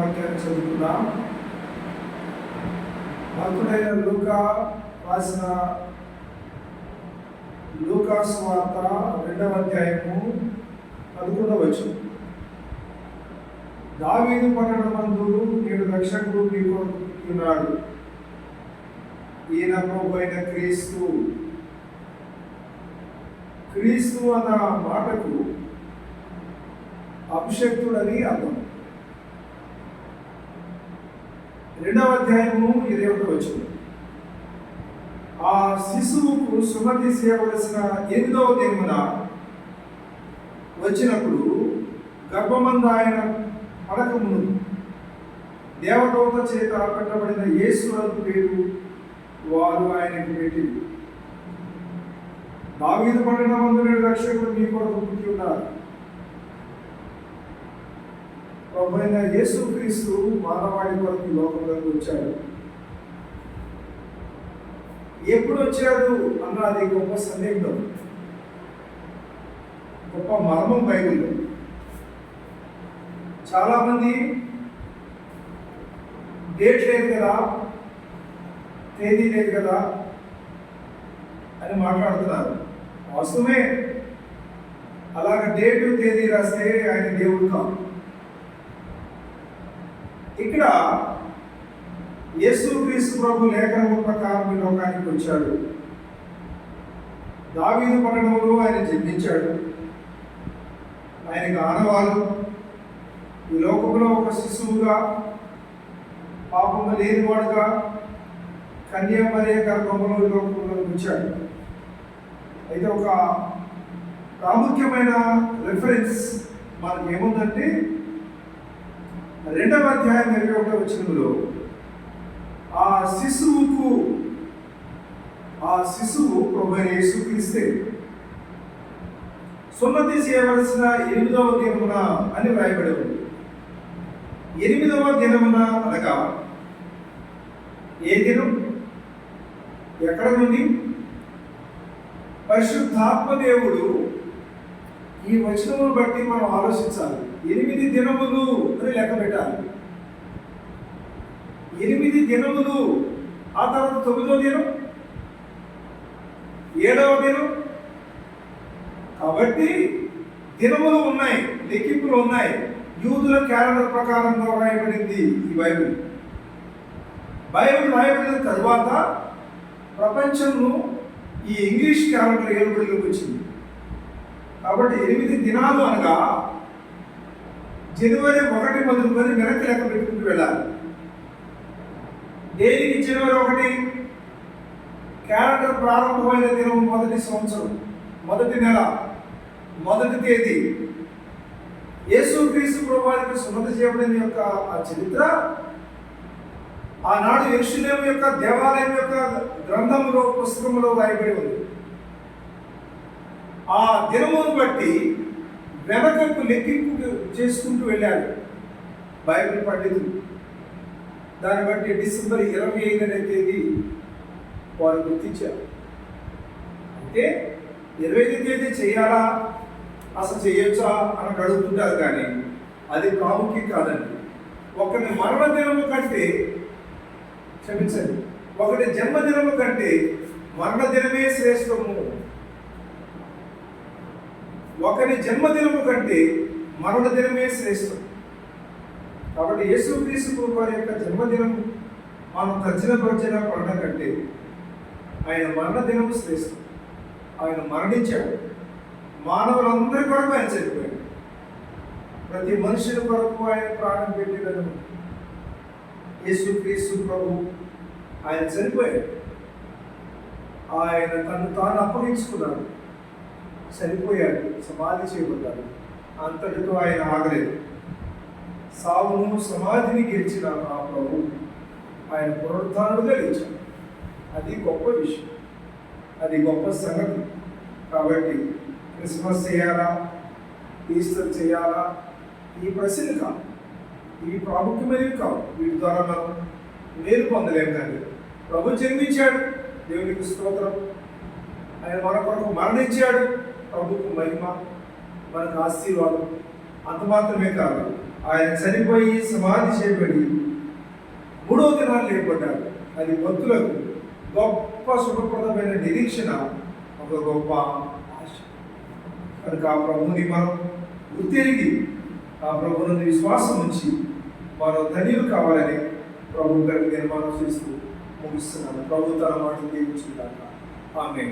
వాక్యాన్ని చదువుకుందాం. భక్తుడైన లూకా రాసిన లూకా స్వార్త రెండవ అధ్యాయము పదకొండవ దావీదు పట్టణమందు నేడు రక్షకుడు మీకు ఈయన ప్రభు అయిన క్రీస్తు. క్రీస్తు అన్న మాటకు అభిషక్తుడని అర్థం. రెండవ అధ్యాయము ఇరవై ఒకటి వచ్చింది ఆ శిశువుకు సుమతి చేయవలసిన ఎనిమిదవ దినమున వచ్చినప్పుడు గర్భమంద ఆయన పడకమును దేవదూత చేత పెట్టబడిన యేసు పేరు వారు ఆయనకు పెట్టింది. దావీదు పడిన మందుని రక్షకుడు మీ కొరకు పుట్టి ఉన్నారు. ప్రభుత్వ యేసు క్రీస్తు మానవాళి కొరకు లోకంలోకి వచ్చాడు. ఎప్పుడు వచ్చాడు అన్నది గొప్ప సందిగ్ధం గొప్ప మర్మం బైబిల్లో. చాలామంది డేట్ లేదు కదా తేదీ లేదు కదా అని మాట్లాడుతున్నారు. వాస్తవమే అలాగ డేటు తేదీ రాస్తే ఆయన దేవుడు కాదు. ఇక్కడ యేసు క్రీస్తు ప్రభు లేఖనము ప్రకారం ఈ లోకానికి వచ్చాడు. దావీదు పట్టణంలో ఆయన జన్మించాడు. ఆయనకు ఆనవాళ్ళు ఈ లోకంలో ఒక శిశువుగా పాపము లేనివాడుగా కన్యామర్య గర్భంలో ఈ లోకంలో వచ్చాడు. అయితే ఒక ప్రాముఖ్యమైన రెఫరెన్స్ మనకి ఏముందంటే రెండవ అధ్యాయం ఇరవై ఒకటో వచనంలో ఆ శిశువుకు ఆ శిశువు ప్రభు యేసుక్రీస్తే సున్నతి చేయవలసిన ఎనిమిదవ దినమున అని వ్రాయబడి ఉంది. ఎనిమిదవ దినమున అనగా ఏ దినం? ఎక్కడ ఉంది పరిశుద్ధాత్మ దేవుడు ఈ వచనమును బట్టి మనం ఆలోచించాలి. ఎనిమిది దినములు అని లెక్క పెట్టాలి. ఎనిమిది దినములు. ఆ తర్వాత తొమ్మిదో దినం ఏడవ దినం. కాబట్టి దినములు ఉన్నాయి లెక్కింపులు ఉన్నాయి. యూదుల క్యాలెండర్ ప్రకారంగా వ్రాయబడింది ఈ బైబిల్. బైబిల్ రాయబడిన తర్వాత ప్రపంచంలో ఈ ఇంగ్లీష్ క్యాలెండర్ ఏలుబడిలోకి వచ్చింది. కాబట్టి ఎనిమిది దినాలు అనగా జనవరి ఒకటి మొదలుకొని వెనక్కి లెక్క పెట్టుకుంటూ వెళ్ళాలి. దేనికి జనవరి ఒకటి? క్యాలెండర్ ప్రారంభమైన దినం మొదటి సంవత్సరం మొదటి నెల మొదటి తేదీ. యేసు క్రీస్తు ప్రభువారికి సున్నత చేయబడిన యొక్క ఆ చరిత్ర ఆనాడు యెరూషలేము యొక్క దేవాలయం యొక్క గ్రంథంలో పుస్తకములో రాయబడి ఉంది. ఆ దినమును బట్టి వెనకకు లెక్కింపు చేసుకుంటూ వెళ్ళారు బైబిల్ పండితులు దాన్ని బట్టి డిసెంబర్ ఇరవై ఐదు అనే తేదీ వారు గుర్తించారు. అంటే ఇరవై ఐదు తేదీ చేయాలా? అసలు చేయొచ్చా? అని అడుగుతుంటారు కానీ అది ప్రాముఖ్యం కాదండి. ఒకటి మరణ దినము కంటే క్షమించండి. ఒకటి జన్మదినము కంటే మరణ దినమే శ్రేష్టము. ఒకరి జన్మదినము కంటే మరణ దినమే శ్రేష్టం. కాబట్టి యేసుక్రీస్తు వారి యొక్క జన్మదినం మనం తర్జన భర్జన పడడం కంటే ఆయన మరణదినం శ్రేష్టం. ఆయన మరణించాడు. మానవులందరి కొరకు ఆయన చనిపోయాడు. ప్రతి మనుషుల కొరకు ఆయన ప్రాణం పెట్టినను యేసుక్రీస్తు ప్రభు ఆయన చనిపోయాడు. ఆయన తను తాను అప్పగించుకున్నాడు. చనిపోయాడు సమాధి చేయబడ్డాడు. అంతటితో ఆయన ఆగలేదు. సావును సమాధిని గెలిచిన ఆ ప్రభు ఆయన పునరుద్ధానుడుగా గెలిచాడు అది గొప్ప విషయం. అది గొప్ప సంగతి. కాబట్టి క్రిస్మస్ చేయాలా? ఈస్టర్ చేయాలా? ఈ ప్రశ్నలు కాదు. ఇవి ప్రాముఖ్యమైనవి కావు వీటి ద్వారా మనం మేలు పొందలేము కానీ ప్రభు జన్మించాడు. దేవునికి స్తోత్రం. ఆయన మన కొరకు మరణించాడు. ప్రభుకు మహిమ మనకు ఆశీర్వాదం. అంత మాత్రమే కాదు ఆయన చనిపోయి సమాధి చేయబడి మూడో దినాలు లేపడ్డాడు అది భక్తులకు గొప్ప శుభప్రదమైన నిరీక్షణ ఒక గొప్ప ఆశ. కనుక ఆ ప్రభుని మనం గుర్తిరిగి ఆ ప్రభువుని విశ్వాసం ఉంచి మనం ధన్యులు కావాలని ప్రభు గారికి నిర్మాణం చేస్తూ ముగిస్తున్నాను. ప్రభు తన మాటలు దీవించుకుంటాను ఆమె